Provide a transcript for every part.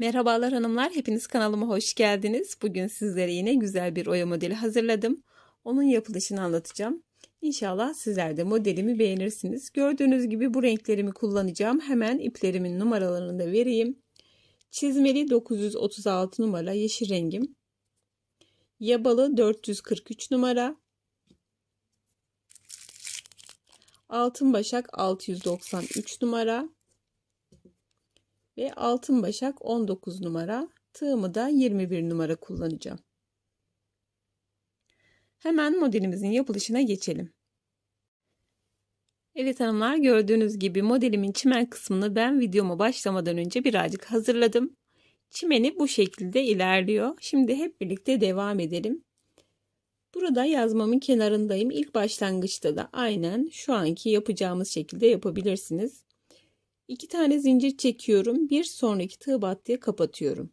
Merhabalar hanımlar, hepiniz kanalıma hoş geldiniz. Bugün sizlere yine güzel bir oya modeli hazırladım. Onun yapılışını anlatacağım. İnşallah sizler de modelimi beğenirsiniz. Gördüğünüz gibi bu renklerimi kullanacağım. Hemen iplerimin numaralarını da vereyim. Çizmeli 936 numara yeşil rengim. Yabalı 443 numara. Altın başak 693 numara ve altın başak 19 numara tığımı da 21 numara kullanacağım. Hemen modelimizin yapılışına geçelim. Evet hanımlar gördüğünüz gibi modelimin çimen kısmını ben videoma başlamadan önce birazcık hazırladım. Çimeni bu şekilde ilerliyor. Şimdi hep birlikte devam edelim. Burada yazmamın kenarındayım. İlk başlangıçta da aynen şu anki yapacağımız şekilde yapabilirsiniz. 2 tane zincir çekiyorum. Bir sonraki tığ battıya kapatıyorum.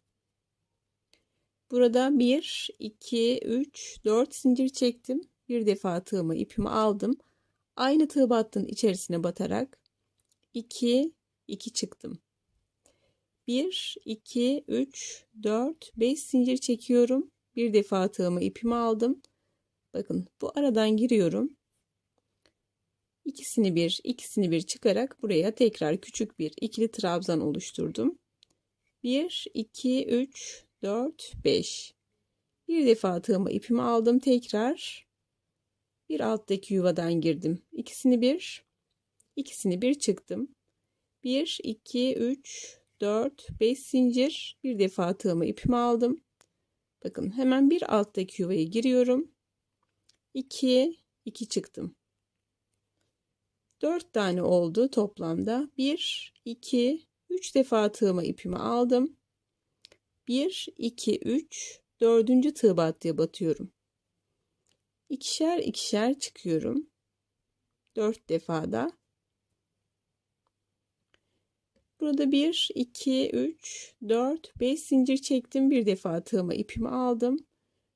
Burada 1, 2, 3, 4 zincir çektim. Bir defa tığımı ipimi aldım. Aynı tığ battının içerisine batarak 2, 2 çıktım. 1, 2, 3, 4, 5 zincir çekiyorum. Bir defa tığımı ipimi aldım. Bakın bu aradan giriyorum ikisini bir ikisini bir çıkarak buraya tekrar küçük bir ikili trabzan oluşturdum. 1 2 3 4 5 bir defa tığıma ipimi aldım tekrar. Bir alttaki yuvadan girdim. İkisini bir ikisini bir çıktım. 1 2 3 4 5 zincir. Bir defa tığıma ipimi aldım. Bakın hemen bir alttaki yuvaya giriyorum. 2 2 çıktım 4 tane oldu toplamda. 1, 2, 3 defa tığıma ipimi aldım. 1, 2, 3, 4. tığ battıya batıyorum. İkişer ikişer çıkıyorum. 4 defada. Burada 1, 2, 3, 4, 5 zincir çektim. Bir defa tığıma ipimi aldım.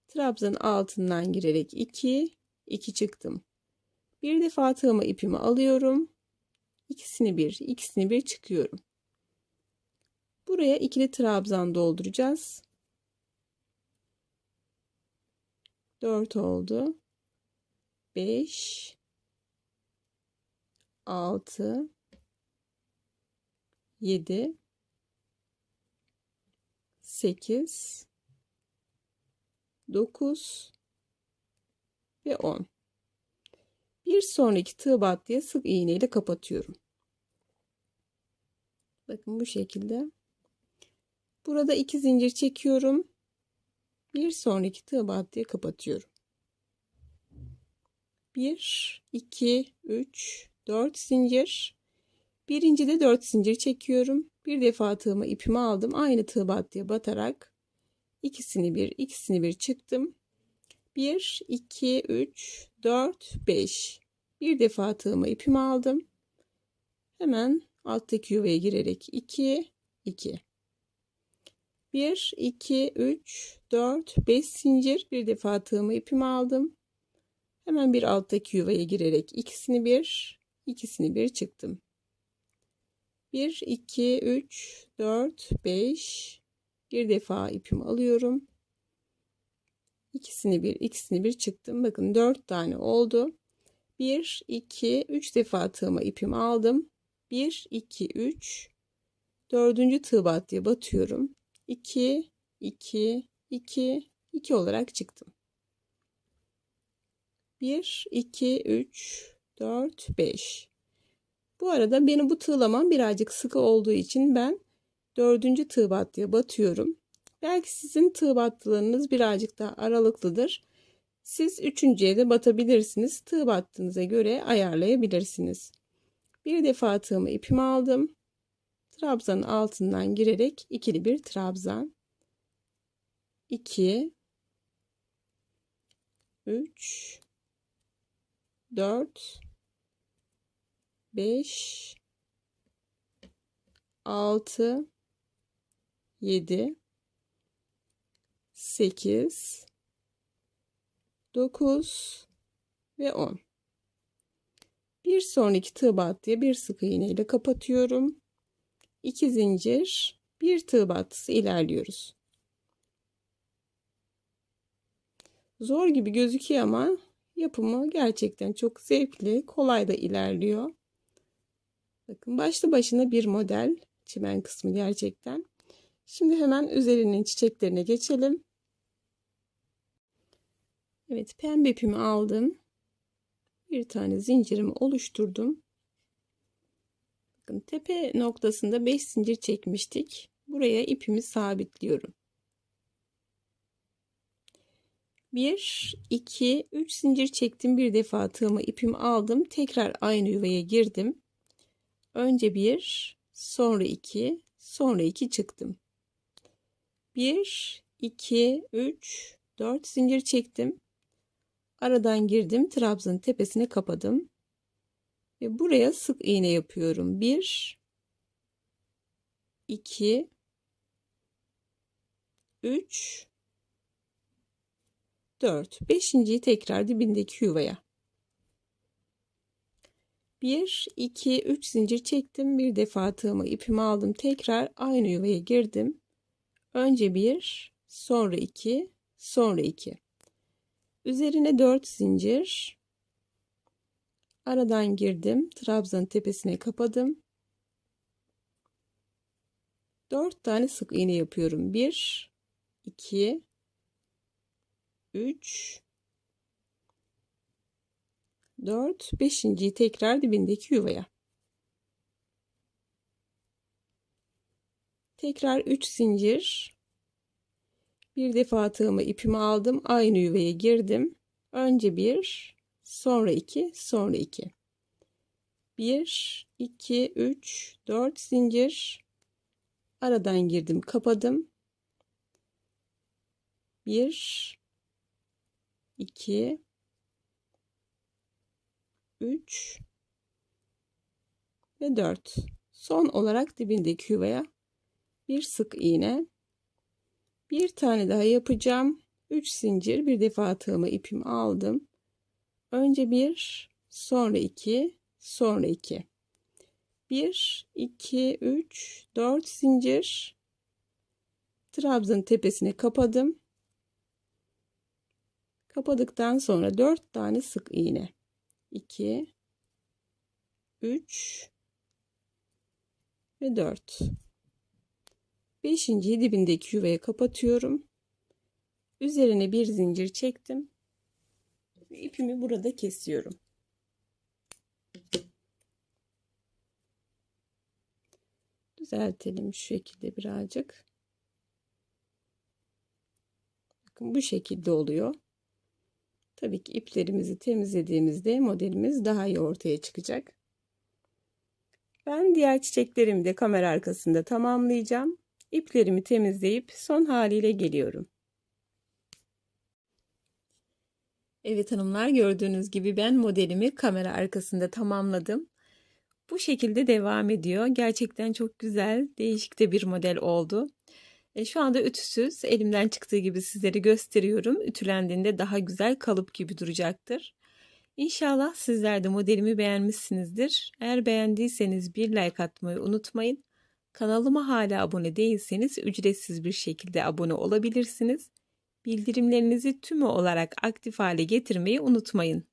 Trabzanın altından girerek 2, 2 çıktım. Bir defa tığıma ipimi alıyorum. İkisini bir, ikisini bir çıkıyorum. Buraya ikili trabzan dolduracağız. 4 oldu. 5 6 7 8 9 ve 10 bir sonraki tığ battıya sık iğne ile kapatıyorum. Bakın bu şekilde. Burada iki zincir çekiyorum. Bir sonraki tığ battıya kapatıyorum. 1 2 3 4 zincir. Birinci de 4 zincir çekiyorum. Bir defa tığımı ipimi aldım. Aynı tığ battıya batarak ikisini bir, ikisini bir çıktım. 1 2 3 4 5 bir defa tığıma ipimi aldım. Hemen alttaki yuvaya girerek 2 2 1 2 3 4 5 zincir bir defa tığımı ipimi aldım. Hemen bir alttaki yuvaya girerek ikisini bir ikisini bir çıktım. 1 2 3 4 5 bir defa ipimi alıyorum. İkisini bir ikisini bir çıktım. Bakın 4 tane oldu. 1, 2, 3 defa tığıma ipimi aldım. 1, 2, 3, dördüncü tığ battıya batıyorum. 2, 2, 2, 2 olarak çıktım. 1, 2, 3, 4, 5. Bu arada benim bu tığlamam birazcık sıkı olduğu için ben dördüncü tığ battıya batıyorum. Belki sizin tığ battılarınız birazcık daha aralıklıdır. Siz üçüncüye de batabilirsiniz. Tığ battığınıza göre ayarlayabilirsiniz. Bir defa tığımı ipimi aldım. Trabzanın altından girerek ikili bir trabzan. 2 3 4 5 6 7 8 9 ve 10. Bir sonraki tığ battıya bir sık iğne ile kapatıyorum. 2 zincir, bir tığ battısı ilerliyoruz. Zor gibi gözüküyor ama yapımı gerçekten çok zevkli, kolay da ilerliyor. Bakın başlı başına bir model çimen kısmı gerçekten. Şimdi hemen üzerinin çiçeklerine geçelim. Evet pembe ipimi aldım. Bir tane zincirimi oluşturdum. Bakın tepe noktasında 5 zincir çekmiştik. Buraya ipimi sabitliyorum. 1, 2, 3 zincir çektim. Bir defa tığımı ipimi aldım. Tekrar aynı yuvaya girdim. Önce 1, sonra 2, sonra 2 çıktım. 1, 2, 3, 4 zincir çektim. Aradan girdim. Trabzanın tepesine kapadım. Ve buraya sık iğne yapıyorum. 1, 2, 3, 4. Beşinciyi tekrar dibindeki yuvaya. 1, 2, 3 zincir çektim. Bir defa tığımı ipimi aldım. Tekrar aynı yuvaya girdim. Önce 1, sonra 2, sonra 2. Üzerine 4 zincir. Aradan girdim. Trabzanın tepesine kapadım. 4 tane sık iğne yapıyorum. 1, 2, 3 4 5.yi tekrar dibindeki yuvaya. Tekrar 3 zincir. Bir defa tığımı ipimi aldım. Aynı yuvaya girdim. Önce 1, sonra 2, sonra 2. 1, 2, 3, 4 zincir. Aradan girdim, kapadım. 1, 2 3 ve 4. Son olarak dibindeki yuvaya bir sık iğne. Bir tane daha yapacağım. 3 zincir bir defa tığımı ipimi aldım. Önce 1, sonra 2, sonra 2. 1, 2, 3, 4 zincir. Trabzanın tepesine kapadım. Kapadıktan sonra 4 tane sık iğne. 2 3 ve 4. 5. dibindeki yuvaya kapatıyorum. Üzerine bir zincir çektim. İpimi burada kesiyorum. Düzeltelim şu şekilde birazcık. Bakın bu şekilde oluyor. Tabii ki iplerimizi temizlediğimizde modelimiz daha iyi ortaya çıkacak. Ben diğer çiçeklerimi de kamera arkasında tamamlayacağım. İplerimi temizleyip son haliyle geliyorum. Evet hanımlar gördüğünüz gibi ben modelimi kamera arkasında tamamladım. Bu şekilde devam ediyor. Gerçekten çok güzel, değişik de bir model oldu. E, şu anda ütüsüz elimden çıktığı gibi sizlere gösteriyorum. Ütülendiğinde daha güzel kalıp gibi duracaktır. İnşallah sizler de modelimi beğenmişsinizdir. Eğer beğendiyseniz bir like atmayı unutmayın. Kanalıma hala abone değilseniz ücretsiz bir şekilde abone olabilirsiniz. Bildirimlerinizi tümü olarak aktif hale getirmeyi unutmayın.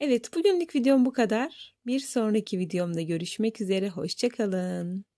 Evet bugünlük videom bu kadar. Bir sonraki videomda görüşmek üzere. Hoşçakalın.